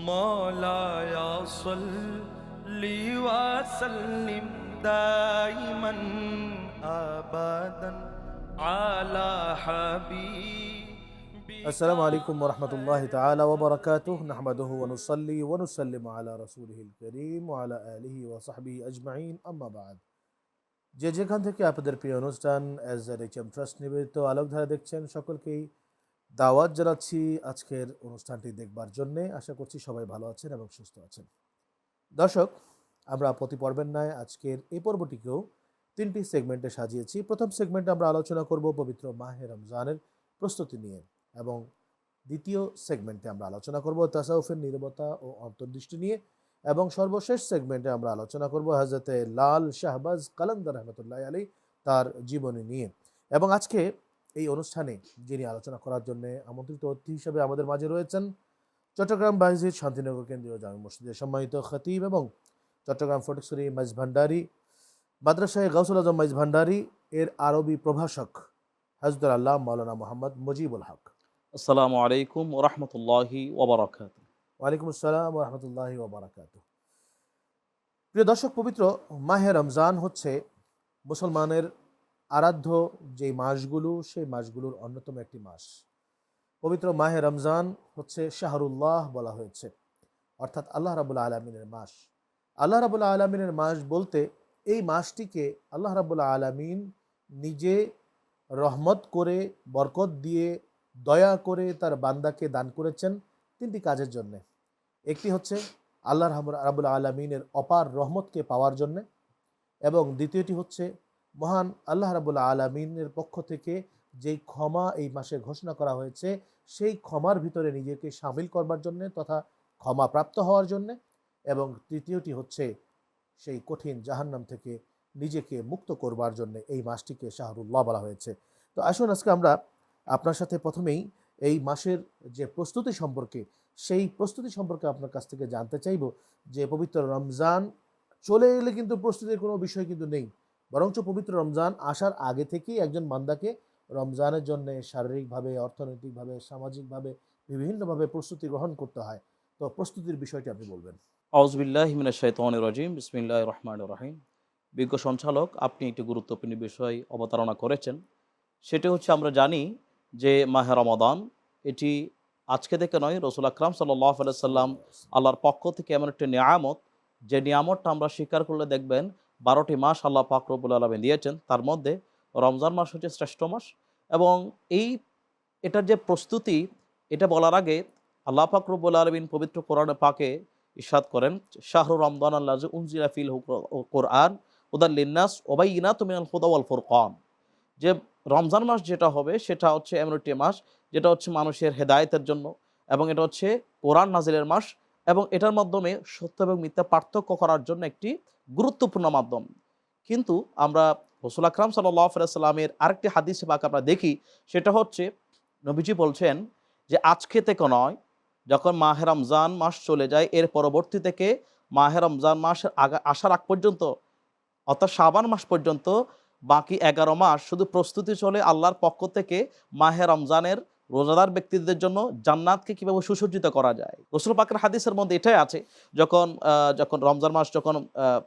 مولاي صل وسلم دائما ابدا على حبيبك السلام عليكم ورحمة الله تعالى وبركاته نحمده ونصلي ونسلم على رسوله الكريم وعلى آله وصحبه أجمعين أما بعد যে যেখান থেকে আপনাদের প্রিয় অনুষ্ঠান S add H M trust নিবেদিত আলোকধারা দেখছেন সকলকেই দাওয়াত জানাচ্ছি আজকের অনুষ্ঠানটি দেখবার জন্যে। আশা করছি সবাই ভালো আছেন এবং সুস্থ আছেন। দর্শক, আমরা প্রতি পর্বের ন্যায় আজকের এই পর্বটিকেও তিনটি সেগমেন্টে সাজিয়েছি। প্রথম সেগমেন্টে আমরা আলোচনা করব পবিত্র মাহে রমজানের প্রস্তুতি নিয়ে এবং দ্বিতীয় সেগমেন্টে আমরা আলোচনা করব তাসাউফের নিরবতা ও অন্তর্দৃষ্টি নিয়ে এবং সর্বশেষ সেগমেন্টে আমরা আলোচনা করব হজরতে লাল শাহবাজ কালান্দার রহমতুল্লাহ আলী তার জীবনী নিয়ে। এবং আজকে এই অনুষ্ঠানে যিনি আলোচনা করার জন্য আমন্ত্রিত অতিথি হিসেবে আমাদের মাঝে রয়েছেন চট্টগ্রাম বাইজিদ শান্তিনগর কেন্দ্রীয় জামি মসজিদের সম্মানিত খতিব এবং চট্টগ্রাম ফটিকছড়ি মাইজ ভান্ডারি মাদ্রাসায় গাউসুল আজম মাইজ ভান্ডারি এর আরবি প্রভাষক হাজদুল আল্লাহ মাওলানা মোহাম্মদ মুজিবুল হক। আসসালামু আলাইকুম ওরহমতুল্লাহি ওবরাকাত ওয়ালাইকুম আসসালাম রহমতুল্লাহি ওবরাকাত প্রিয় দর্শক পবিত্র মাহে রমজান হচ্ছে মুসলমানের আরাধ্য যে মাসগুলো, সেই মাসগুলোর অন্যতম একটি মাস। পবিত্র মাহে রমজান হচ্ছে শাহরুল্লাহ বলা হয়েছে। অর্থাৎ আল্লাহ রাবুল্লা আলমিনের মাস। আল্লাহ রাবুল্লা আলমিনের মাস বলতে এই মাসটিকে আল্লাহ রাবুল্লা আলমিন নিজে রহমত করে, বরকত দিয়ে, দয়া করে তার বান্দাকে দান করেছেন তিনটি কাজের জন্যে। একটি হচ্ছে আল্লাহ রাবুল আলমিনের অপার রহমতকে পাওয়ার জন্যে এবং দ্বিতীয়টি হচ্ছে মহান আল্লাহ রাবুল্লা আলমিনের পক্ষ থেকে যেই ক্ষমা এই মাসে ঘোষণা করা হয়েছে, সেই ক্ষমার ভিতরে নিজেকে সামিল করবার জন্যে তথা ক্ষমা প্রাপ্ত হওয়ার জন্যে এবং তৃতীয়টি হচ্ছে সেই কঠিন জাহান্নাম থেকে নিজেকে মুক্ত করবার জন্য এই মাসটিকে শাহরুল্লাহ বলা হয়েছে। তো আসুন আজকে আমরা আপনার সাথে প্রথমেই এই মাসের যে প্রস্তুতি সম্পর্কে, সেই প্রস্তুতি সম্পর্কে আপনার কাছ থেকে জানতে চাইব যে পবিত্র রমজান চলে এলে কিন্তু প্রস্তুতির কোনো বিষয় কিন্তু নেই। বরঞ্চ পবিত্র রমজান আসার আগে থেকেই একজন বান্দাকে রমজানের জন্য শারীরিকভাবে, অর্থনৈতিকভাবে, সামাজিকভাবে বিভিন্নভাবে প্রস্তুতি গ্রহণ করতে হয়। তো প্রস্তুতির বিষয়টি আপনি বলবেন। আউজবিল্লাহ হিমিনা শৈতান রাজিম। বিসমিল্লাহ রহমান রহিম। বিজ্ঞ সঞ্চালক, আপনি একটি গুরুত্বপূর্ণ বিষয় অবতারণা করেছেন। সেটি হচ্ছে আমরা জানি যে মাহে রমাদান, এটি আজকে থেকে নয়, রসুল আকরাম সাল্লাহ সাল্লাম আল্লাহর পক্ষ থেকে এমন একটি নিয়ামত। যে নিয়ামতটা আমরা স্বীকার করলে দেখবেন বারোটি মাস আল্লাহ পাকরবুল আলমী দিয়েছেন। তার মধ্যে রমজান মাস হচ্ছে শ্রেষ্ঠ মাস এবং এই এটার যে প্রস্তুতি, এটা বলার আগে আল্লাহ পাকরবুল আলমিন পবিত্র কোরআনে পাকে ইসাদ করেন, শাহরু রমদান আল্লাহ উনজিরা ফিল কোরআন উদার লিন্নাস ওবাইনা তুমি আল হুদাওয়াল যে রমজান মাস যেটা হবে, সেটা হচ্ছে এমন একটি মাস, যেটা হচ্ছে মানুষের হেদায়েতের জন্য এবং এটা হচ্ছে কোরআন নাজিলের মাস এবং এটার মাধ্যমে সত্য এবং মিথ্যা পার্থক্য করার জন্য একটি গুরুত্বপূর্ণ মাধ্যম। কিন্তু আমরা রসুল আকরাম সাল্লামের আরেকটি হাদিস পাক আমরা দেখি, সেটা হচ্ছে নবীজি বলছেন যে, আজকে থেকে নয়, যখন মাহে রমজান মাস চলে যায়, এর পরবর্তী থেকে মাহে রমজান মাসের আগা, আসার আগ পর্যন্ত, অর্থাৎ সাবান মাস পর্যন্ত, বাকি এগারো মাস শুধু প্রস্তুতি চলে আল্লাহর পক্ষ থেকে মাহে রমজানের রোজাদার ব্যক্তিদের জন্য জান্নাতকে কীভাবে সুসজ্জিত করা যায়? রসুল পাকের হাদিসের মধ্যে এটাই আছে, যখন যখন রমজান মাস যখন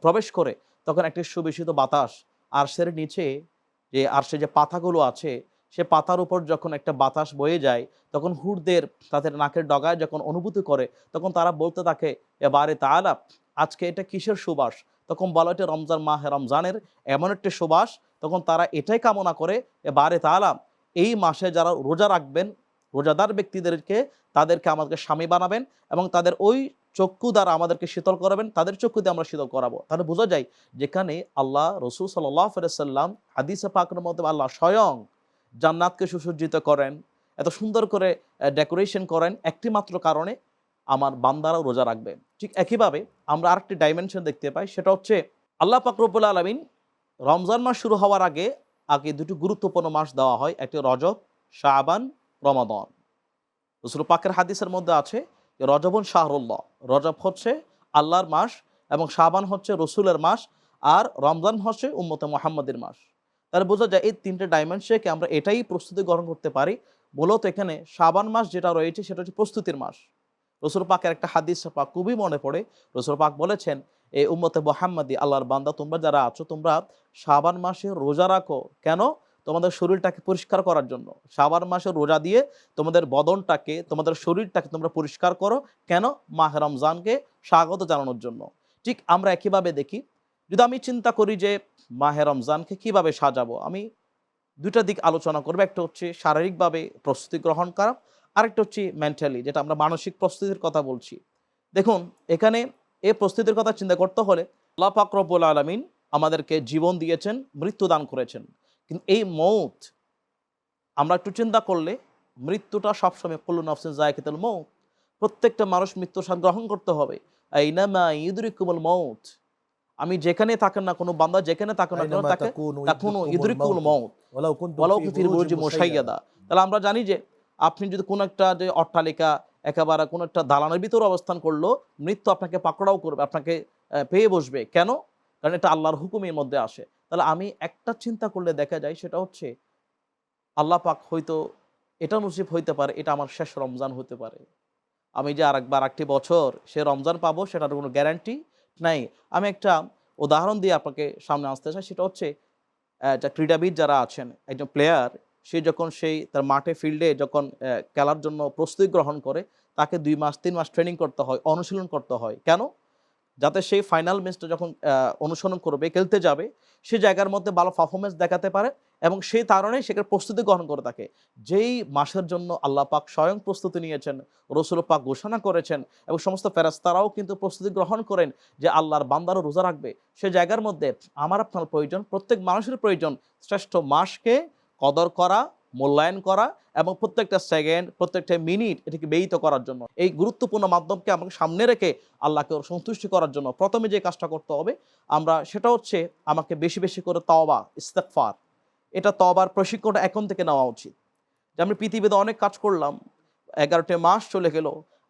প্রবেশ করে, তখন একটি সুবেশিত বাতাস আরশের নিচে যে আরশে যে পাতাগুলো আছে, সে পাতার উপর যখন একটা বাতাস বয়ে যায়, তখন হুরদের তাদের নাকের ডগায় যখন অনুভূতি করে, তখন তারা বলতে থাকে এবারে তাহলে আজকে এটা কিসের সুবাস? তখন বলা এটা রমজান মাহে রমজানের এমন একটি সুবাস, তখন তারা এটাই কামনা করে এবারে তাহলে এই মাসে যারা রোজা রাখবেন, রোজাদার ব্যক্তিদেরকে তাদেরকে আমাদেরকে স্বামী বানাবেন এবং তাদের ওই চক্ষু দ্বারা আমাদেরকে শীতল করাবেন, তাদের চক্ষু দিয়ে আমরা শীতল করাবো। তাহলে বোঝা যায় যেখানে আল্লাহ রসুল সাল্লাহ ফেরাল্লাম হাদিসে পাকের মধ্যে আল্লাহ স্বয়ং জান্নাতকে সুসজ্জিত করেন, এত সুন্দর করে ডেকোরেশন করেন একটি মাত্র কারণে আমার বান্দারাও রোজা রাখবে। ঠিক একইভাবে আমরা আরেকটি ডাইমেনশন দেখতে পাই, সেটা হচ্ছে আল্লাহ পাকরবুল্লা আলমিন রমজান মাস শুরু হওয়ার আগে আগে দুটি গুরুত্বপূর্ণ মাস দেওয়া হয়। একটি রজব শাহবান রমাদন। রসুল পাকের হাদিসের মধ্যে আছে রজবন শাহরুল্লাহ। রজব হচ্ছে আল্লাহর মাস এবং শাহবান হচ্ছে রসুলের মাস আর রমজান হচ্ছে উম্মতে মোহাম্মদের মাস। তাহলে বোঝা যায় এই তিনটে ডাইমেনশনকে আমরা এটাই প্রস্তুতি গ্রহণ করতে পারি। মূলত এখানে শাবান মাস যেটা রয়েছে সেটা হচ্ছে প্রস্তুতির মাস। রসুল পাকের একটা হাদিস পাক খুবই মনে পড়ে। রসুল পাক বলেছেন এই উম্মতে মোহাম্মদী, আল্লাহর বান্দা, তোমরা যারা আছো, তোমরা শাবান মাসে রোজা রাখো। কেন? তোমাদের শরীরটাকে পরিষ্কার করার জন্য। শাবান মাসে রোজা দিয়ে তোমাদের বদনটাকে, তোমাদের শরীরটাকে তোমরা পরিষ্কার করো। কেন? মাহ রমজানকে স্বাগত জানানোর জন্য। ঠিক আমরা একইভাবে দেখি। যদি আমি চিন্তা করি যে মাহে রমজানকে কীভাবে সাজাবো, আমি দুইটা দিক আলোচনা করব। একটা হচ্ছে শারীরিকভাবে প্রস্তুতি গ্রহণ করা। আরেকটা হচ্ছে মেন্টালি যেটা আমরা মানসিক প্রস্তুতির কথা বলছি। দেখুন, এখানে এই প্রস্তুতির কথা চিন্তা করতে হলে আল্লাহ পাক রব্বুল আলমিন আমাদেরকে জীবন দিয়েছেন মৃত্যু দান করেছেন। কিন্তু এই মৌত আমরা একটু চিন্তা করলে মৃত্যুটা সবসময় কল্লু নফসিন জায়কিতুল মৌত। প্রত্যেকটা মানুষ মৃত্যুর স্বাদ গ্রহণ করতে হবে। আইনামা ইদরিকুমুল মৌত। আমি যেখানে থাকেন না কোনো বান্দা যেখানে থাকেন না কেন তাকে তখনও মৌত। ওয়ালাউ কুনতুম ওয়ালাউ ফি বুরুজি মোশাইয়াদা। তাহলে আমরা জানি যে আপনি যদি কোনো একটা যে অট্টালিকা একেবারে কোনো একটা দালানের ভিতরে অবস্থান করল, মৃত্যু আপনাকে পাকড়াও করবে, আপনাকে পেয়ে বসবে। কেন? কারণ এটা আল্লাহর হুকুমের মধ্যে আসে। তাহলে আমি একটা চিন্তা করলে দেখা যায়, সেটা হচ্ছে আল্লাহ পাক হয়তো এটা নসিব হইতে পারে, এটা আমার শেষ রমজান হতে পারে। আমি যে আরেকবার একটি বছর সে রমজান পাবো, সেটার কোনো গ্যারান্টি নাই। আমি একটা উদাহরণ দিয়ে আপনাকে সামনে আসতে চাই, সেটা হচ্ছে ক্রীড়াবিদ যারা আছেন, একজন প্লেয়ার সে যখন সেই তার মাঠে ফিল্ডে যখন খেলার জন্য প্রস্তুতি গ্রহণ করে, তাকে দুই মাস, তিন মাস ট্রেনিং করতে হয়, অনুশীলন করতে হয়। কেন? যাতে সেই ফাইনাল ম্যাচটা যখন অনুসরণ করবে, খেলতে যাবে, সে জায়গার মধ্যে ভালো পারফরমেন্স দেখাতে পারে এবং সেই কারণেই সেখানে প্রস্তুতি গ্রহণ করে থাকে। যেই মাসের জন্য আল্লাহ পাক স্বয়ং প্রস্তুতি নিয়েছেন, রসুল পাক ঘোষণা করেছেন এবং সমস্ত ফেরাস্তারাও কিন্তু প্রস্তুতি গ্রহণ করেন যে আল্লাহর বান্দারও রোজা রাখবে। সে জায়গার মধ্যে আমার আপনার প্রয়োজন, প্রত্যেক মানুষের প্রয়োজন শ্রেষ্ঠ মাসকে কদর করা মূল্যায়ন করা এবং প্রত্যেকটা সেকেন্ড প্রত্যেকটা মিনিট এটাকে ব্যয়িত করার জন্য। এই গুরুত্বপূর্ণ মাধ্যমকে আমাকে সামনে রেখে আল্লাহকে সন্তুষ্টি করার জন্য প্রথমে যে কাজটা করতে হবে, আমরা সেটা হচ্ছে আমাকে বেশি বেশি করে তওবা ইস্তেকফার এটা তবার প্রশিক্ষণটা এখন থেকে নেওয়া উচিত। যে আমি পৃথিবীতে অনেক কাজ করলাম, এগারোটি মাস চলে গেল,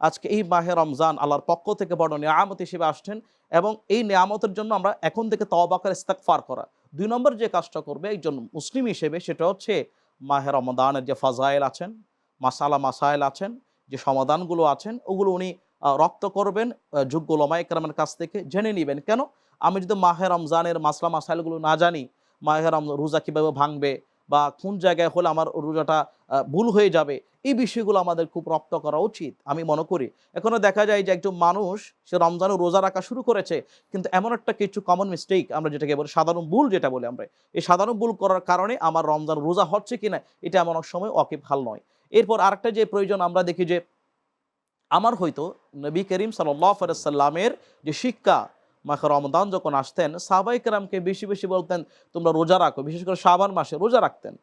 আজকে এই মাহে রমজান আল্লাহর পক্ষ থেকে বড় নিয়ামত হিসেবে আসছেন এবং এই নিয়ামতের জন্য আমরা এখন থেকে তওবাকার ইস্তেকফার করা। দুই নম্বর যে কাজটা করবে একজন মুসলিম হিসেবে সেটা হচ্ছে মাহে রমদানের যে ফাজাইল আছেন, মাসালা মাসাইল আছেন, যে সমাধানগুলো আছেন, ওগুলো উনি রপ্ত করবেন যোগ্য যোগ্য লমাইকরামের কাছ থেকে জেনে নেবেন। কেন? আমি যদি মাহে রমজানের মাসলা মাসাইলগুলো না জানি, মাহে রম রোজা কীভাবে ভাঙবে বা কোন জায়গায় হলে আমার রোজাটা ভুল হয়ে যাবে, এই বিষয়গুলো আমাদের খুব রপ্ত করা উচিত, আমি মনে করি। এখনও দেখা যায় যে একজন মানুষ, সে রমজানে রোজা রাখা শুরু করেছে, কিন্তু এমন একটা কিছু কমন মিস্টেক আমরা যেটাকে বলি সাধারণ ভুল যেটা বলি আমরা, এই সাধারণ ভুল করার কারণে আমার রমজান রোজা হচ্ছে কিনা, এটা এমন এক সময় অকিব হাল নয়। এরপর আরেকটা যে প্রয়োজন আমরা দেখি যে, আমার হয়তো নবী করিম সাল্লাহ সাল্লামের যে শিক্ষা মাখা রমদান যখন আসতেন সাহাবাই কেরামকে বেশি বেশি বলতেন তোমরা রোজা রাখো। বিশেষ করে শাবান মাসে রোজা রাখতেন।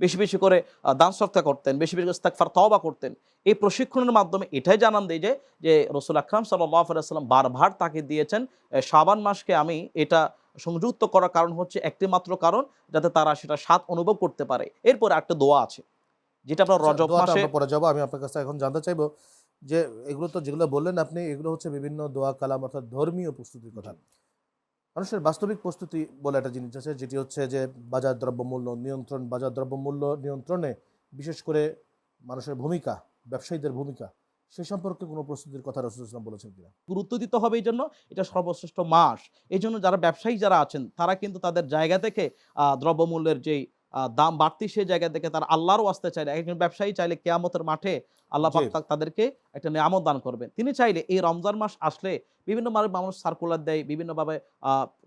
বেশি বেশি করে দান সৎকা করতেন বেশি বেশি করে ইস্তেগফার তওবা করতেন। এই প্রশিক্ষণের মাধ্যমে এটাই জানান দেয় যে যে রসুল আকরাম সাল্লাহ সাল্লাম বারবার তাকে দিয়েছেন শাবান মাসকে আমি এটা সংযুক্ত করার কারণ হচ্ছে একটি মাত্র কারণ যাতে তারা সেটা স্বাদ অনুভব করতে পারে। এরপর একটা দোয়া আছে যেটা আপনার রজব আচ্ছা, মাসে পরে যাব। আমি আপনার কাছে এখন জানতে চাইব যে এগুলো তো যেগুলো বললেন আপনি, এগুলো হচ্ছে বিভিন্ন দোয়া, কালাম অর্থাৎ ধর্মীয় প্রস্তুতির কথা। মানুষের বাস্তবিক প্রস্তুতি বলে একটা জিনিস আছে, যেটি হচ্ছে যে বাজার দ্রব্যমূল্য নিয়ন্ত্রণ, বাজার দ্রব্যমূল্য নিয়ন্ত্রণে বিশেষ করে মানুষের ভূমিকা, ব্যবসায়ীদের ভূমিকা, সে সম্পর্কে কোনো প্রস্তুতির কথা রসুল ইসলাম বলেছেন কিনা? গুরুত্ব দিতে হবে এই জন্য, এটা সর্বশ্রেষ্ঠ মাস। এই জন্য যারা ব্যবসায়ী যারা আছেন, তারা কিন্তু তাদের জায়গা থেকে দ্রব্যমূল্যের যেই দাম বাড়তি সেই জায়গা থেকে তারা আল্লাহরও আসতে চাইলে একজন ব্যবসায়ী চাইলে কেয়ামতের মাঠে আল্লাহ পাক তাদেরকে একটা নিয়ামত দান করবেন। তিনি চাইলে এই রমজান মাস আসলে বিভিন্ন মানুষ সার্কুলার দেয় বিভিন্নভাবে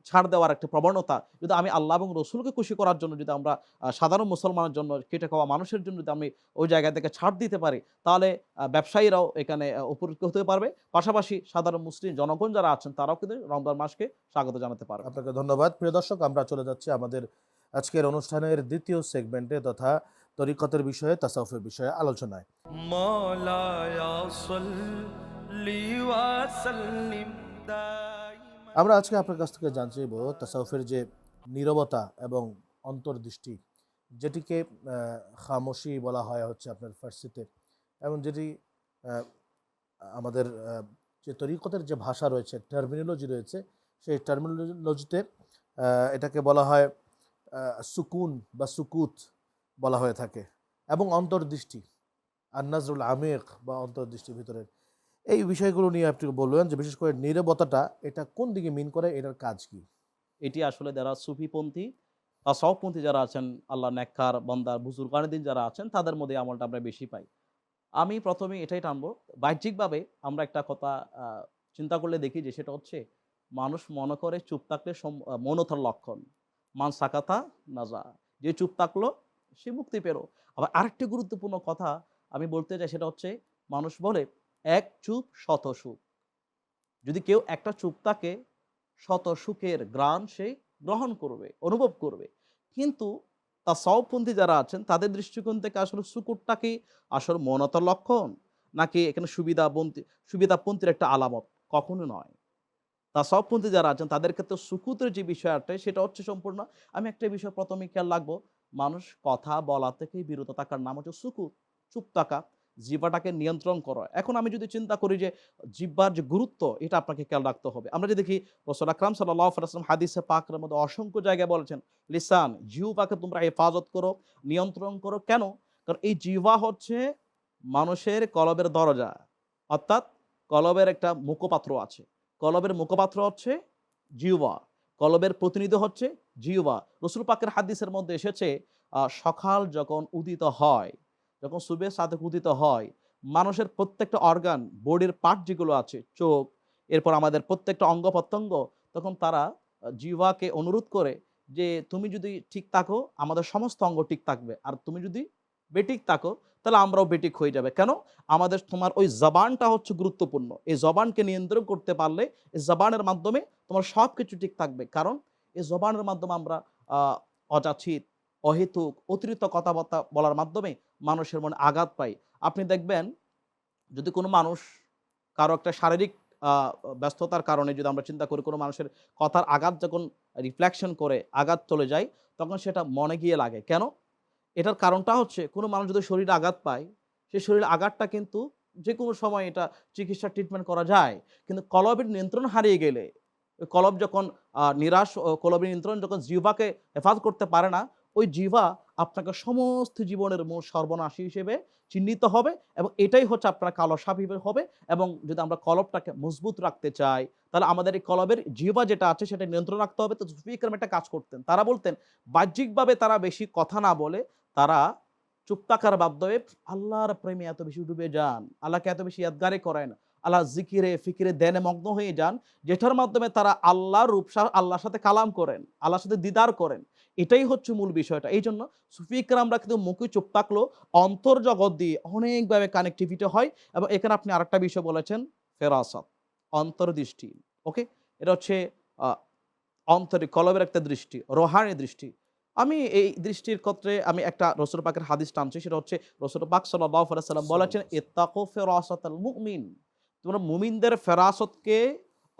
ছাড় দেওয়ার একটা প্রবণতা। যদি আমি আল্লাহ এবং রসুলকে খুশি করার জন্য যদি আমরা সাধারণ মুসলমানের জন্য কেটে খাওয়া মানুষের জন্য যদি আমি ওই জায়গা থেকে ছাড় দিতে পারি তাহলে ব্যবসায়ীরাও এখানে উপকৃত হতে পারবে। পাশাপাশি সাধারণ মুসলিম জনগণ যারা আছেন তারাও কিন্তু রমজান মাসকে স্বাগত জানাতে পারবে। আপনাকে ধন্যবাদ। প্রিয় দর্শক আমরা চলে যাচ্ছি আমাদের আজকের অনুষ্ঠানের দ্বিতীয় সেগমেন্টে তথা তরিকতের বিষয়ে তাসাউফের বিষয়ে আলোচনায়। আমরা আজকে আপনার কাছ থেকে জানতে চাইব তাসাউফের যে নীরবতা এবং অন্তর্দৃষ্টি যেটিকে খামোশি বলা হয় হচ্ছে আপনার ফার্সিতে এবং যেটি আমাদের যে তরিকতের যে ভাষা রয়েছে টার্মিনোলজি রয়েছে সেই টার্মিনোলজিতে এটাকে বলা হয় সুকুন বা সুকুত বলা হয়ে থাকে এবং অন্তর্দৃষ্টি আর আন্নাজরুল আমেক বা অন্তর্দৃষ্টির ভিতরের এই বিষয়গুলো নিয়ে আপনি বলবেন যে বিশেষ করে নীরবতাটা, এটা কোন দিকে মিন করে, এটার কাজ কি? এটি আসলে যারা সুফিপন্থী বা সবপন্থী যারা আছেন, আল্লাহ নেককার বন্দার বুজুর্গানিদিন যারা আছেন, তাদের মধ্যে আমলটা আমরা বেশি পাই। আমি প্রথমে এটাই টানবো, বাহ্যিকভাবে আমরা একটা কথা চিন্তা করলে দেখি যে সেটা হচ্ছে, মানুষ মনে করে চুপ থাকলে মৌনতার লক্ষণ। মান সাকাতা নাজা। যে চুপ থাকল, সে মুক্তি পেল। আবার আরেকটি গুরুত্বপূর্ণ কথা আমি বলতে চাই, সেটা হচ্ছে, মানুষ বলে, এক চুপ শত সুখ। যদি কেউ একটা চুপ থাকে, শত সুখের গ্রাণ সে গ্রহণ করবে, অনুভব করবে। কিন্তু তা সবপন্থী যারা আছেন, তাদের দৃষ্টিকোণ থেকে আসলে সুকুরটা কি? আসলে মনতার লক্ষণ? নাকি এখানে সুবিধাপন্থী সুবিধাপন্থীর একটা আলামত? কখনো নয়। তা সবপন্থী যারা আছেন, তাদের ক্ষেত্রে সুকুতের যে বিষয়টা, সেটা হচ্ছে সম্পূর্ণ। আমি একটা বিষয় প্রথমে খেয়াল রাখব, মানুষ কথা বলা থেকে বিরত থাকার নাম হচ্ছে সুকুত। চুপ থাকা জিব্বাটাকে নিয়ন্ত্রণ করো। এখন আমি যদি চিন্তা করি যে জিব্বার যে গুরুত্ব, এটা আপনাকে খেয়াল রাখতে হবে। আমরা যদি দেখি, রসুল আকরাম সাল্লাম হাদিসে পাকের মধ্যে অসংখ্য জায়গায় বলেছেন, লিসান, জিহ্বাকে তোমরা হেফাজত করো, নিয়ন্ত্রণ করো। কেন? কারণ এই জিহ্বা হচ্ছে মানুষের কলবের দরজা। অর্থাৎ কলবের একটা মুখপাত্র আছে। কলবের মুখপাত্র হচ্ছে জিহ্বা। কলবের প্রতিনিধি হচ্ছে জিহ্বা। রসুল পাকের হাদিসের মধ্যে এসেছে সকাল যখন উদিত হয়, যখন সুবের সাথে উদিত হয়, মানুষের প্রত্যেকটা অর্গান বডির পার্ট যেগুলো আছে, চোখ, এরপর আমাদের প্রত্যেকটা অঙ্গ প্রত্যঙ্গ, তখন তারা জিহ্বাকে অনুরোধ করে যে, তুমি যদি ঠিক থাকো, আমাদের সমস্ত অঙ্গ ঠিক থাকবে। আর তুমি যদি বেটিক থাকো তাহলে আমরাও বেটিক হয়ে যাবে। কেন? আমাদের তোমার ওই জবানটা হচ্ছে গুরুত্বপূর্ণ। এই জবানকে নিয়ন্ত্রণ করতে পারলে এই জবানের মাধ্যমে তোমার সব কিছু ঠিক থাকবে। কারণ এই জবানের মাধ্যমে আমরা অযাচিত, অহেতুক, অতিরিক্ত কথাবার্তা বলার মাধ্যমে মানুষের মনে আঘাত পাই। আপনি দেখবেন, যদি কোনো মানুষ কারও একটা শারীরিক ব্যস্ততার কারণে যদি আমরা চিন্তা করি কোনো মানুষের কথার আঘাত যখন রিফ্লেকশন করে, আঘাত চলে যায়, তখন সেটা মনে গিয়ে লাগে। কেন? এটার কারণটা হচ্ছে কোনো মানুষ যদি শরীরে আঘাত পায় সেই শরীরের আঘাতটা কিন্তু যে কোনো সময় এটা চিকিৎসা ট্রিটমেন্ট করা যায়। কিন্তু কলবের নিয়ন্ত্রণ হারিয়ে গেলে, কলব যখন নিরাশ কলবের নিয়ন্ত্রণ যখন জিহ্বাকে হেফাজ করতে পারে না, ওই জিহ্বা আপনাকে সমস্ত জীবনের মূল সর্বনাশী হিসেবে চিহ্নিত হবে এবং এটাই হচ্ছে আপনার কালো সাপ হবে এবং যদি আমরা কলবটাকে মজবুত রাখতে চাই, তাহলে আমাদের এই কলবের জিহ্বা যেটা আছে সেটা নিয়ন্ত্রণ রাখতে হবে। তো সুফিকরম একটা কাজ করতেন, তারা বলতেন, বাহ্যিকভাবে তারা বেশি কথা না বলে তারা চুপ থাকার মাধ্যমে আল্লাহর প্রেমে এত বেশি ডুবে যান আল্লাহকে এত বেশি ইয়াদগারে করেন আল্লাহ জিকিরে ফিকিরে দেনে মগ্ন হয়ে যান যেটার মাধ্যমে তারা আল্লাহর রূপসা আল্লাহর সাথে কালাম করেন আল্লাহর সাথে দিদার করেন। এটাই হচ্ছে মূল বিষয়টা। এই জন্য সুফিকরামরা কিন্তু মুখে চুপ থাকলেও অন্তর্জগৎ দিয়ে অনেকভাবে কানেক্টিভিটি হয় এবং এখানে আপনি আরেকটা বিষয় বলেছেন ফেরাসত অন্তর্দৃষ্টি। ওকে এটা হচ্ছে আহ, অন্তরে কলবের একটা দৃষ্টি রোহানি দৃষ্টি। আমি এই দৃষ্টির ক্ষেত্রে আমি একটা রসুল পাকের হাদিস টানছি সেটা হচ্ছে রসুল পাক সাল্লাহ সাল্লাম বলেছেন ইত্তাকো ফেরাসত মুমিন। তোমরা মুমিনদের ফেরাসতকে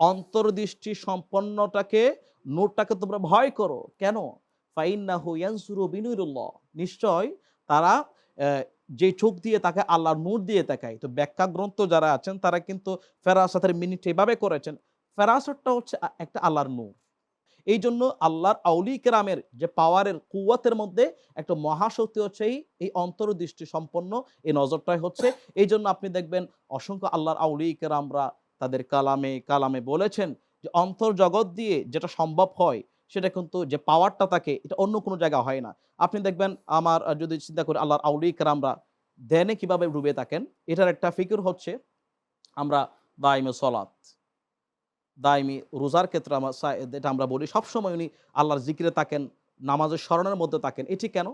অন্তর্দৃষ্টি সম্পন্নটাকে নূরটাকে তোমরা ভয় করো। কেন? বিনুরুল্লাহ। নিশ্চয় তারা যে চোখ দিয়ে তাকে আল্লাহর নূর দিয়ে তাকায় তো ব্যাখ্যা গ্রন্থ যারা আছেন তারা কিন্তু ফেরাসতের মিনিট এভাবে করেছেন। ফেরাসতটা হচ্ছে একটা আল্লাহর নূর। এই জন্য আল্লাহর আউলি কেরামের যে পাওয়ারের কুয়াতের মধ্যে একটা মহাশক্তি হচ্ছে এই অন্তর্দৃষ্টি সম্পন্ন এই নজরটাই হচ্ছে। এই জন্য আপনি দেখবেন অসংখ্য আল্লাহর আউলি কেরামরা তাদের কালামে কালামে বলেছেন যে অন্তর্জগৎ দিয়ে যেটা সম্ভব হয় সেটা কিন্তু যে পাওয়ারটা থাকে এটা অন্য কোনো জায়গা হয় না। আপনি দেখবেন আমার, যদি চিন্তা করি আল্লাহর আউলি কেরামরা ধ্যানে কীভাবে ডুবে থাকেন, এটার একটা ফিকির হচ্ছে আমরা দাইমে সলাৎ। দাইমি রোজার ক্ষেত্রে আমরা যেটা আমরা বলি সবসময় উনি আল্লাহর জিকিরে থাকেন নামাজের স্মরণের মধ্যে থাকেন। এটি কেন?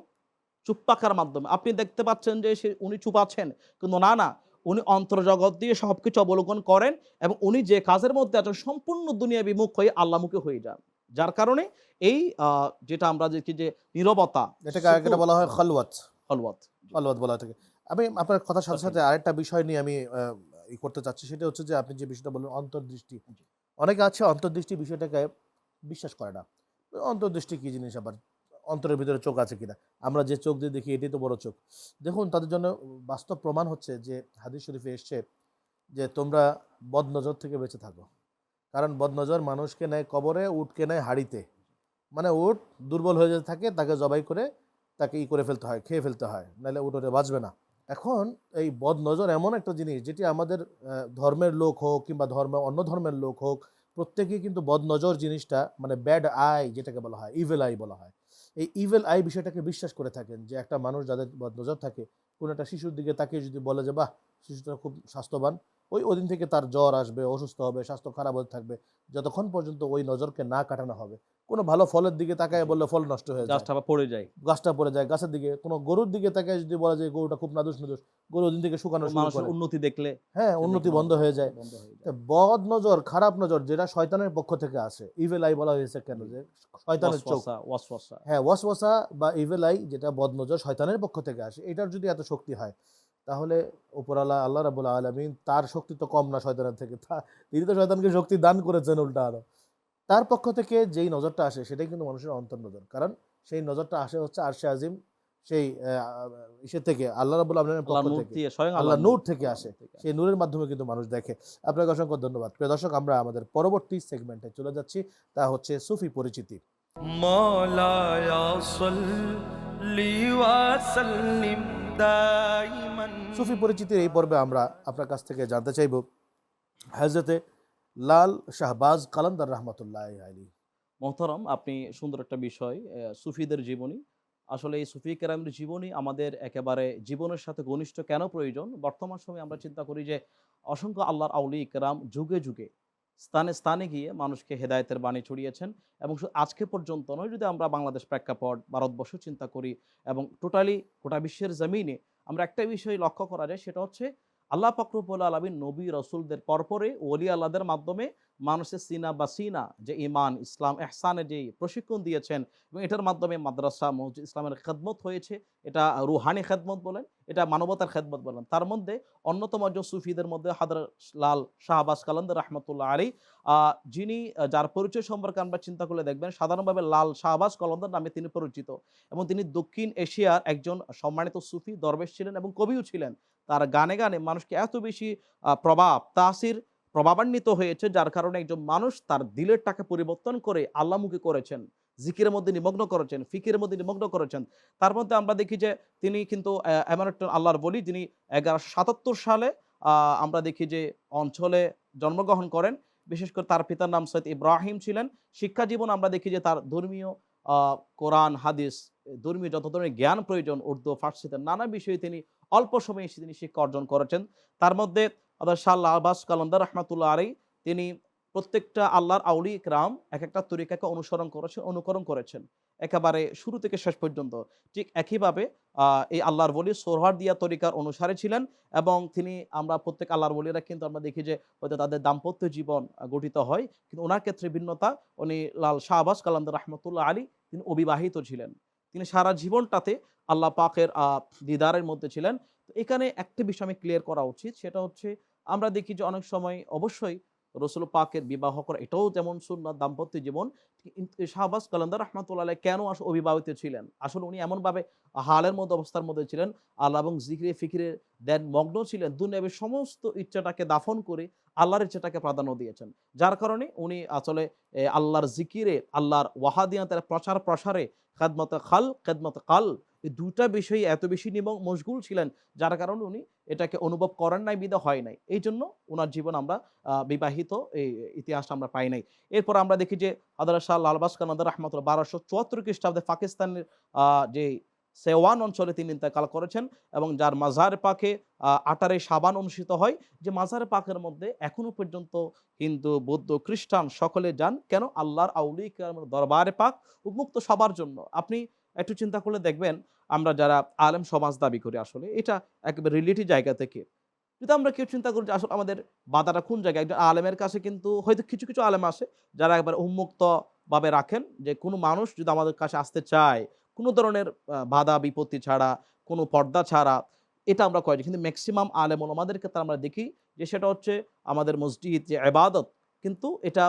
চুপ থাকার মাধ্যমে। আপনি দেখতে পাচ্ছেন যে সে উনি চুপ আছেন। কিন্তু না না উনি অন্তর্জগৎ দিয়ে সব কিছু অবলোকন করেন এবং উনি যে কাজের মধ্যে আছেন সম্পূর্ণ দুনিয়া বিমুখ হয়ে আল্লাহমুখী হয়ে যান। যার কারণে এই আহ, যেটা আমরা দেখি যে নীরবতা এটাকে বলা হয় খলওয়াত। হলওয়াত খলওয়াত বলা থাকে আমি আপনার কথার সাথে সাথে আরেকটা বিষয় নিয়ে আমি ই করতে চাচ্ছি। সেটা হচ্ছে যে আপনি যে বিষয়টা বললেন অন্তর্দৃষ্টি। অনেকে আছে অন্তর্দৃষ্টি বিষয়টাকে বিশ্বাস করে না। অন্তর্দৃষ্টি কী জিনিস আবার? অন্তরের ভিতরে চোখ আছে কিনা? আমরা যে চোখ দিয়ে দেখি, এটাই তো বড় চোখ। দেখুন, তাদের জন্য বাস্তব প্রমাণ হচ্ছে যে হাদিস শরীফে এসছে যে তোমরা বদনজর থেকে বেঁচে থাকো। কারণ বদনজর মানুষকে নেয় কবরে, উটকে নেয় হাড়িতে। মানে উট দুর্বল হয়ে যেতে থাকে, তাকে জবাই করে তাকে ই করে ফেলতে হয়, খেয়ে ফেলতে হয়। নাহলে উট ওটা বাঁচবে না। এখন এই বদ নজর এমন একটা জিনিস যেটি আমাদের ধর্মের লোক হোক কিংবা ধর্ম, অন্য ধর্মের লোক হোক, প্রত্যেকেই কিন্তু বদ নজর জিনিসটা মানে ব্যাড আই যেটাকে বলা হয় ইভেল আই বলা হয়। এই ইভেল আই বিষয়টাকে বিশ্বাস করে থাকেন যে একটা মানুষ যাদের বদ নজর থাকে, কোনো একটা শিশুর দিকে তাকে যদি বলে যে, বাহ, শিশুটা খুব স্বাস্থ্যবান ওই ওদিন থেকে তার জ্বর আসবে, অসুস্থ হবে, স্বাস্থ্য খারাপ হতে থাকবে, যতক্ষণ পর্যন্ত ওই নজরকে না কাটানো হবে। কোনো ভালো ফলের দিকে তাকায় বললে ফল নষ্ট হয়ে যায়। গাছটা পড়ে যায়। গাছটা পড়ে যায় গাছের দিকে। কোনো গরুর দিকে তাকায় যদি বলা যায় গরুটা খুব নাদুস নাদুস গরু ওদিন থেকে শুকানো মানুষের উন্নতি দেখলে হ্যাঁ উন্নতি বন্ধ হয়ে যায়। বদ নজর খারাপ নজর যেটা শয়তানের পক্ষ থেকে আসে ইভেল আই বলা হয়েছে কেন যে শয়তানের চোখ। ওয়াসওয়াসা। হ্যাঁ ওয়াসওয়াসা বা ইভেল আই যেটা বদ নজর শয়তানের পক্ষ থেকে আসে এটার যদি এত শক্তি হয় তাহলে উপরালা আল্লাহ রাবুল আলমিন তার শক্তি তো কম না শয়তানের থেকে। তিনি তো শয়তানকে শক্তি দান করেছেন উল্টা আরও। তার পক্ষ থেকে যেই নজরটা আসে সেটাই কিন্তু মানুষের অন্তর্নজর। কারণ সেই নজরটা আসে হচ্ছে আরশে আজিম সেই ইসে থেকে আল্লাহ রাবুল আলমের পক্ষ থেকে আল্লাহ নূর থেকে আসে। সেই নূরের মাধ্যমে কিন্তু মানুষ দেখে। আপনাকে অসংখ্য ধন্যবাদ। প্রিয় দর্শক আমরা আমাদের পরবর্তী সেগমেন্টে চলে যাচ্ছি। তা হচ্ছে সুফি পরিচিতি। সুফি পরিচিতির এই পর্বে আমরা আপনার কাছ থেকে জানতে চাইব। হাজরতে লাল শাহবাজ কালান্দার রহমতুল্লাহ আলী মোহতারাম, আপনি সুন্দর একটা বিষয় সুফিদের জীবনী। আসলে এই সুফি কেরামের জীবনী আমাদের একেবারে জীবনের সাথে ঘনিষ্ঠ কেন প্রয়োজন? বর্তমান সময়ে আমরা চিন্তা করি যে, অসংখ্য আল্লাহর আউলি কেরাম যুগে যুগে, স্থানে স্থানে গিয়ে মানুষকে হেদায়েতের বাণী ছড়িয়েছেন এবং আজকে পর্যন্ত নয়, যদি আমরা বাংলাদেশ প্রেক্ষাপট ভারতবর্ষ চিন্তা করি এবং টোটালি গোটা বিশ্বের জমিনে আমরা একটা বিষয় লক্ষ্য করা যায়, সেটা হচ্ছে আল্লাহ ফকরবুল আলমিন নবী, রসুলদের পরপরে ওলি আল্লাহদের মাধ্যমে মানুষের সিনা বা সিনা, যে ইমান ইসলাম এহসানে যে প্রশিক্ষণ দিয়েছেন এবং এটার মাধ্যমে মাদ্রাসা, মসজিদ ইসলামের খেদমত হয়েছে। এটা রুহানি খেদমত বলেন, এটা মানবতার খেদমত বলেন। তার মধ্যে অন্যতম একজন সুফিদের মধ্যে হাদার লাল শাহবাজ কালান্দার রহমতুল্লাহ আলী যিনি যার পরিচয় সম্পর্কে আমরা চিন্তা করলে দেখবেন, সাধারণভাবে লাল শাহবাজ কলন্দার নামে তিনি পরিচিত এবং তিনি দক্ষিণ এশিয়ার একজন সম্মানিত সুফি, দরবেশ ছিলেন এবং কবিও ছিলেন। তার গানে গানে মানুষকে এত বেশি প্রভাব, তাসির প্রভাবান্বিত হয়েছে, যার কারণে একজন মানুষ তার দিলের টাকে পরিবর্তন করে আল্লাহমুখী করেছেন, জিকিরের মধ্যে নিমগ্ন করেছেন, ফিকিরের মধ্যে নিমগ্ন করেছেন। তার মধ্যে আমরা দেখি যে তিনি কিন্তু এমন একজন আল্লাহর বলি যিনি এগারোশো সাতাত্তর সালে আমরা দেখি যে অঞ্চলে জন্মগ্রহণ করেন। বিশেষ করে তার পিতার নাম সৈয়দ ইব্রাহিম ছিলেন। শিক্ষা জীবন আমরা দেখি যে তার ধর্মীয় কোরআন, হাদিস, ধর্মীয় যত ধরনের জ্ঞান প্রয়োজন উর্দু, ফার্সিতে নানা বিষয়ে তিনি অল্প সময়ে তিনি শিক্ষা অর্জন করেছেন। তার মধ্যে শাহ আব্বাস কালন্দার রহমাতুল্লাহ আলী তিনি প্রত্যেকটা আল্লাহর আউলি ইকরাম এক একটা তরিকাকে অনুসরণ করেছেন অনুকরণ করেছেন। একেবারে শুরু থেকে শেষ পর্যন্ত ঠিক একইভাবে এই আল্লাহর বলি সোহরার দিয়া তরিকার অনুসারে ছিলেন এবং তিনি আমরা প্রত্যেক আল্লাহর বলিরা কিন্তু আমরা দেখি যে হয়তো তাদের দাম্পত্য জীবন গঠিত হয়। কিন্তু ওনার ক্ষেত্রে ভিন্নতা, উনি লাল শাহবাজ কালান্দার রহমতুল্লাহ আলী তিনি অবিবাহিত ছিলেন। তিনি সারা জীবনটাতে আল্লাহ পাকের দিদারের মধ্যে ছিলেন। তো এখানে একটা বিষয় আমি ক্লিয়ার করা উচিত, সেটা হচ্ছে আমরা দেখি যে অনেক সময় অবশ্যই রসুল পাকের বিবাহ করা, এটাও যেমন সুন্নাত, দাম্পত্য জীবন শাহবাজ কালান্দার রহমতুল্লাহ কেন আসলে অবিবাহিত ছিলেন? আসলে উনি এমনভাবে হালের মধ্যে অবস্থার মধ্যে ছিলেন, আল্লাহ এবং জিকিরে ফিকিরে দেন, মগ্ন ছিলেন দুনিয়াবের সমস্ত ইচ্ছাটাকে দাফন করে আল্লাহর ইচ্ছাটাকে প্রাধান্য দিয়েছেন। যার কারণে উনি আসলে আল্লাহর জিকিরে, আল্লাহর ওয়াহাদিয়াতের প্রচার প্রসারে খেদমত খাল, খেদমত কাল, এই দুটা বিষয়ে এত বেশি নিমগ মশগুল ছিলেন, যার কারণে উনি এটাকে অনুভব করেন নাই বিধা হয় নাই। এই জন্য ওনার জীবন আমরা বিবাহিত, এই ইতিহাসটা আমরা পাই নাই। এরপর আমরা দেখি যে আদার শাহ লালবাস কানাদার রহমতুল্লাহ বারোশো চুয়াত্তর খ্রিস্টাব্দে পাকিস্তানের যে সেওয়ান অঞ্চলে তিনি ইন্তেকাল করেছেন এবং যার মাজার পাকে আটারে সাবান অনুষ্ঠিত হয়। যে মাজার পাকের মধ্যে এখনও পর্যন্ত হিন্দু, বৌদ্ধ, খ্রিস্টান সকলে যান। কেন? আল্লাহর আউলি দরবারে পাক উন্মুক্ত সবার জন্য। আপনি একটু চিন্তা করলে দেখবেন আমরা যারা আলেম সমাজ দাবি করি আসলে, এটা একেবারে রিলেটিভ জায়গা থেকে। যদি আমরা কেউ চিন্তা করি যে আসলে আমাদের বাধাটা কোন জায়গায়? একজন আলেমের কাছে কিন্তু হয়তো কিছু কিছু আলেম আসে যারা একবার উন্মুক্ত ভাবে রাখেন যে কোনো মানুষ যদি আমাদের কাছে আসতে চায় কোনো ধরনের বাধা, বিপত্তি ছাড়া, কোনো পর্দা ছাড়া এটা আমরা করি কিন্তু ম্যাক্সিমাম আলেম আমাদের ক্ষেত্রে আমরা দেখি যে সেটা হচ্ছে আমাদের মসজিদ, যে আবাদত কিন্তু এটা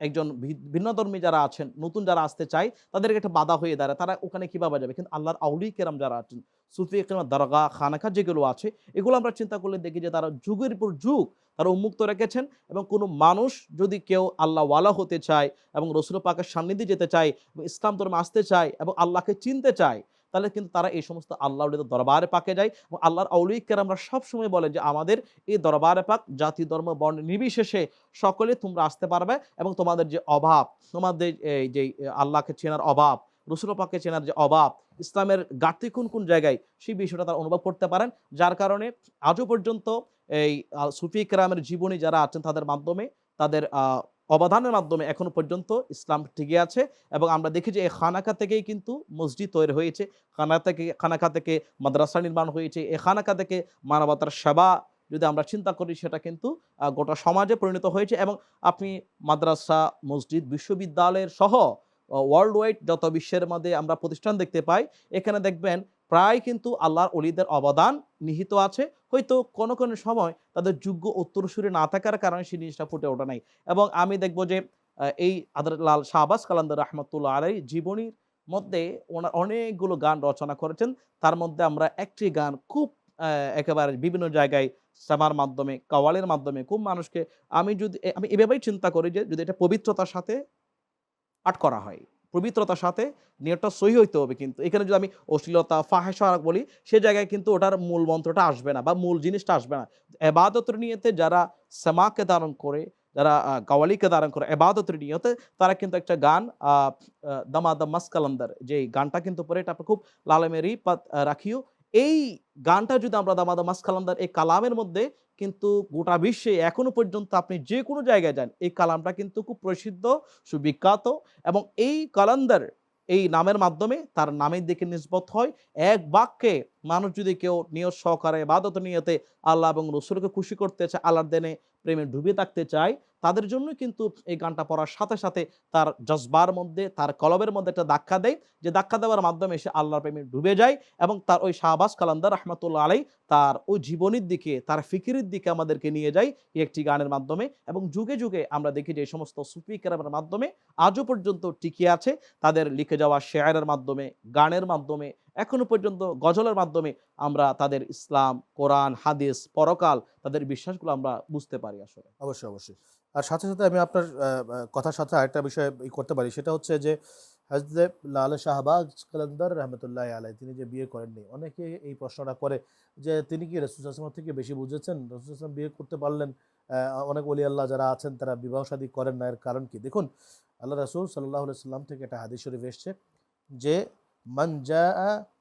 একজন ভিন্নধর্মী যারা আছেন, নতুন যারা আসতে চায়, তাদেরকে একটা বাধা হয়ে দাঁড়ায়। তারা ওখানে কীভাবে যাবে? কিন্তু আল্লাহর আউলি কেরাম যারা আছেন, সুফি কেরাম দরগা খানাখা যেগুলো আছে, এগুলো আমরা চিন্তা করলে দেখি যে তারা যুগের পর যুগ তারা উন্মুক্ত রেখেছেন এবং কোনো মানুষ যদি কেউ আল্লাহ ওয়ালা হতে চায় এবং রসুল পাকের সান্নিধ্যে যেতে চায় এবং ইসলাম ধর্মে আসতে চায় এবং আল্লাহকে চিনতে চায়, তাহলে কিন্তু তারা এই সমস্ত আল্লাহ দরবারে পাকে যায় এবং আল্লাহর আউলিককে আমরা সবসময় বলেন যে আমাদের এই দরবারে পাক জাতি, ধর্ম, বর্ণ নির্বিশেষে সকলে তোমরা আসতে পারবে এবং তোমাদের যে অভাব, তোমাদের এই যে আল্লাহকে চেনার অভাব রসুল চেনার যে অভাব, ইসলামের ঘাটতি কোন কোন জায়গায়, সেই বিষয়টা তারা অনুভব করতে পারেন। যার কারণে আজও পর্যন্ত এই সুফি কেরামের জীবনী যারা আছেন তাদের মাধ্যমে, তাদের অবদানের মাধ্যমে এখনও পর্যন্ত ইসলাম টিকে আছে এবং আমরা দেখি যে এই খানাকা থেকেই কিন্তু মসজিদ তৈরি হয়েছে। খানা থেকে, খানাকা থেকে মাদ্রাসা নির্মাণ হয়েছে। এই খানাকা থেকে মানবতার সেবা যদি আমরা চিন্তা করি, সেটা কিন্তু গোটা সমাজে পরিণত হয়েছে এবং আপনি মাদ্রাসা, মসজিদ, বিশ্ববিদ্যালয়ের সহ ওয়ার্ল্ড ওয়াইড যত বিশ্বের মধ্যে আমরা প্রতিষ্ঠান দেখতে পাই, এখানে দেখবেন প্রায় কিন্তু আল্লাহর অলিদের অবদান নিহিত আছে। হয়তো কোনো কোনো সময় তাদের যোগ্য উত্তরসূরি না থাকার কারণে সেই জিনিসটা ফুটে ওঠে নাই। এবং আমি দেখব যে এই লাল শাহবাজ কালান্দার রহমতুল্লাহ আলাই জীবনীর মধ্যে ওনার অনেকগুলো গান রচনা করেছেন। তার মধ্যে আমরা একটি গান খুব একেবারে বিভিন্ন জায়গায় সামার মাধ্যমে, কাওয়ালের মাধ্যমে খুব মানুষকে আমি যদি, আমি এভাবেই চিন্তা করি যে, যদি এটা পবিত্রতার সাথে পাঠ করা হয়। পবিত্রতার সাথে নিয়তটা সহি হইতে হবে কিন্তু। এখানে যদি আমি অশ্লীলতা ফাহেসা বলি সে জায়গায় কিন্তু ওটার মূল মন্ত্রটা আসবে না বা মূল জিনিসটা আসবে না। এবাদতের নিয়তে যারা সেমাকে ধারণ করে যারা আহ, কাওয়ালিকে ধারণ করে এবাদতের নিয়তে তারা কিন্তু একটা গান আহ, আহ, দামাদা মাসকালান্দার যে গানটা কিন্তু পরে এটা খুব লালেমেরই পাত রাখিও। এই গানটা যদি আমরা দামাদা মাসকালান্দার এই কালামের মধ্যে কিন্তু গোটা বিশ্বে এখনও পর্যন্ত আপনি যে কোনো জায়গায় যান, এই কালামটা কিন্তু খুব প্রসিদ্ধ, সুবিখ্যাত এবং এই কালান্দার, এই নামের মাধ্যমে তার নামের দিকে নিষ্পত হয় এক বাক্যে। মানুষ যদি কেউ নিয়ত সহকারে বাদত নিয়তে আল্লাহ এবং রসুলকে খুশি করতে চায়, আল্লাহর দেনে প্রেমে ডুবে থাকতে চায়, তাদের জন্য কিন্তু এই গানটা পড়ার সাথে সাথে তার জজবার মধ্যে, তার কলবের মধ্যে একটা ধাক্কা দেয়। যে ধাক্কা দেওয়ার মাধ্যমে সে আল্লাহর প্রেমে ডুবে যায় এবং তার ওই শাহবাজ কালান্দার রহমতুল্লাহ আলাই তার ওই জীবনীর দিকে, তার ফিকিরের দিকে আমাদেরকে নিয়ে যায় এই একটি গানের মাধ্যমে এবং যুগে যুগে আমরা দেখি যে এই সমস্ত সুফি কেরামের মাধ্যমে আজও পর্যন্ত টিকে আছে। তাদের লিখে যাওয়া শেয়ারের মাধ্যমে, গানের মাধ্যমে এখনও পর্যন্ত গজলের মাধ্যমে আমরা তাদের ইসলাম, কোরআন, হাদিস, পরকাল, তাদের বিশ্বাসগুলো আমরা বুঝতে পারি আসলে। অবশ্যই অবশ্যই। আর সাথে সাথে আমি আপনার কথার সাথে আরেকটা বিষয় করতে পারি। সেটা হচ্ছে যে, হজরত লাল শাহবাজ কালান্দার রহমতুল্লাহ আলাই তিনি যে বিয়ে করেননি, অনেকে এই প্রশ্নটা করে যে, তিনি কি রসুল আসলাম থেকে বেশি বুঝেছেন? রসুল আসলাম বিয়ে করতে পারলেন অনেক অলি আল্লাহ যারা আছেন তারা বিবাহ শাদী করেন না। এর কারণ কি? দেখুন, আল্লাহ রসুল সাল্লাহ সাল্লাম থেকে একটা হাদিস শরীফ এসছে যে মান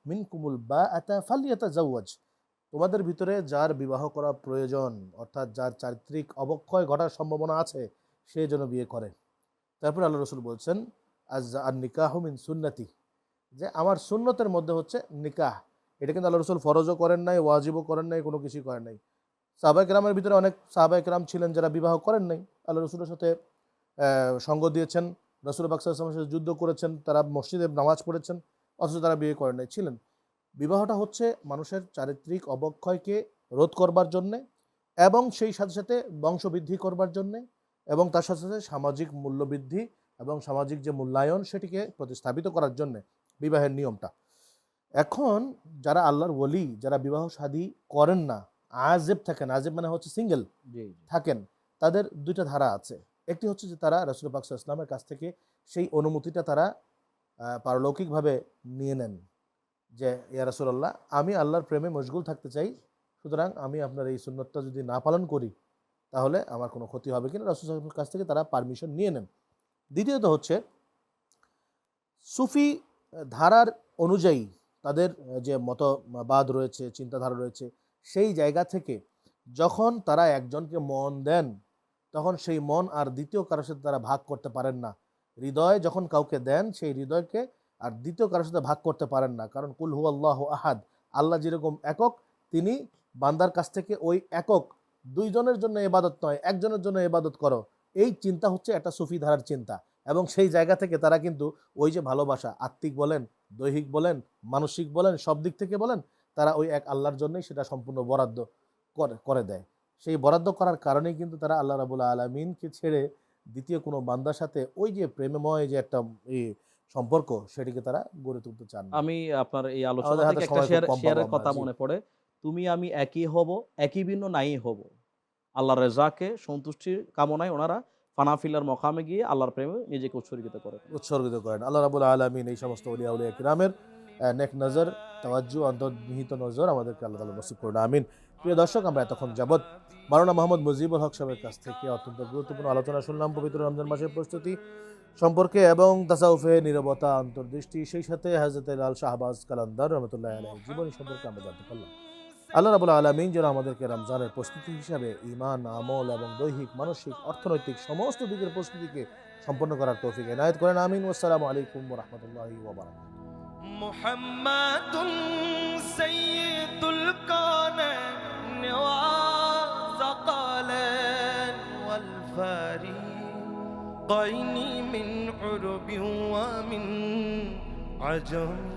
মিন কুমুল বা তোমাদের ভিতরে যার বিবাহ করা প্রয়োজন, অর্থাৎ যার চারিত্রিক অবক্ষয় ঘটার সম্ভাবনা আছে, সে যেন বিয়ে করে। তারপর আল্লাহ রসুল বলছেন আজ আর নিকাহ মিন সুন্নতি। যে আমার সুন্নতের মধ্যে হচ্ছে নিকাহ। এটা কিন্তু আল্লাহ রসুল ফরজও করেন নাই, ওয়াজিবও করেন নাই, কোনো কিছুই করেন নাই। সাহাবাই কেরামের ভিতরে অনেক সাহাবাই কেরাম ছিলেন যারা বিবাহ করেন নাই। আল্লাহ রসুলের সাথে সঙ্গ দিয়েছেন। রসুল বাকসামের সাথে যুদ্ধ করেছেন। তারা মসজিদে নামাজ পড়েছেন। অথচ তারা বিয়ে করেন নাই। ছিলেন। বিবাহটা হচ্ছে মানুষের চারিত্রিক অবক্ষয়কে রোধ করবার জন্যে এবং সেই সাথে সাথে বংশবৃদ্ধি করবার জন্যে এবং তার সাথে সাথে সামাজিক মূল্যবৃদ্ধি এবং সামাজিক যে মূল্যায়ন সেটিকে প্রতিস্থাপিত করার জন্যে বিবাহের নিয়মটা। এখন যারা আল্লাহর ওলি যারা বিবাহ শাদী করেন না আজেব থাকেন আজেব মানে হচ্ছে সিঙ্গেল থাকেন তাদের দুইটা ধারা আছে। একটি হচ্ছে যে তারা রসুল পাকসা ইসলামের কাছ থেকে সেই অনুমতিটা তারা পারলৌকিকভাবে নিয়ে নেন যে, ইয়া রাসূলুল্লাহ, আমি আল্লাহর প্রেমে মশগুল থাকতে চাই, সুতরাং আমি আপনার এই সুন্নতটা যদি না পালন করি, তাহলে আমার কোনো ক্ষতি হবে কিনা? রসুল কাছ থেকে তারা পারমিশন নিয়ে নেন। দ্বিতীয়ত হচ্ছে, সুফি ধারার অনুযায়ী তাদের যে মতবাদ রয়েছে, চিন্তাধারা রয়েছে, সেই জায়গা থেকে যখন তারা একজনকে মন দেন, তখন সেই মন আর দ্বিতীয় কারোর সাথে তারা ভাগ করতে পারেন না। হৃদয় যখন কাউকে দেন, সেই হৃদয়কে আর দ্বিতীয় কারোর সাথে ভাগ করতে পারেন না। কারণ কুল হু আল্লাহ আহাদ, আল্লাহ যেরকম একক, তিনি বান্দার কাছ থেকে ওই একক। দুইজনের জন্য এবাদত নয়, একজনের জন্য এবাদত করো। এই চিন্তা হচ্ছে একটা সুফি ধারার চিন্তা। এবং সেই জায়গা থেকে তারা কিন্তু ওই যে ভালোবাসা, আত্মিক বলেন, দৈহিক বলেন, মানসিক বলেন, সব দিক থেকে বলেন, তারা ওই এক আল্লাহর জন্যই সেটা সম্পূর্ণ বরাদ্দ করে করে দেয়। সেই বরাদ্দ করার কারণেই কিন্তু তারা আল্লাহ রাবুল আলমিনকে ছেড়ে দ্বিতীয় কোনো বান্দার সাথে ওই যে প্রেমময় যে একটা সম্পর্ক সেটিকে তারা গড়ে তুলতে চান আমি আপনার এই আলোচনা থেকে একটা শেয়ার শেয়ারের কথা মনে পড়ে। তুমি আমি একই হব একই ভিন্ন নাই হব। আল্লাহ রেজাকে সন্তুষ্টির কামনায় ওনারা ফানাফিলার মকামে গিয়ে আল্লাহর প্রেমে নিজেকে উৎসর্গিত করে উৎসর্গিত করেন। আল্লাহ রাবুল আলমিন এই সমস্ত উলিয়া উলিয়া কিরামের নেক নজর তাওয়াজ্জু অন্তর্নিহিত নজর আমাদেরকে আল্লাহ তালা নসিব করুন। আমিন। প্রিয় দর্শক, আমরা এতক্ষণ যাবৎ মারানা মোহাম্মদ মুজিবুল হক সাহেবের কাছ থেকে অত্যন্ত গুরুত্বপূর্ণ আলোচনা শুনলাম, পবিত্র রমজান মাসের প্রস্তুতি সম্পর্কে এবং তাসাউফে নিরবতা অন্তর্দৃষ্টি সেই সাথে হাজরত লাল শাহবাজ কালান্দার রহমতুল্লাহ আলহ জীবনী সম্পর্কে আমরা জানতে পারলাম। আল্লাহ রাবুল আলমিন যেন আমাদেরকে রমজানের প্রস্তুতি হিসাবে ইমান আমল এবং দৈহিক, মানসিক, অর্থনৈতিক সমস্ত দিকের প্রস্তুতিকে সম্পন্ন করার তৌফিক এনায়ত করেন। আমিন। ওসালামু আলাইকুম রহমতুল্লাহ ওবরাকাতুহু محمد سيد الكونين وثقلين والفريقين من عرب ومن عجم.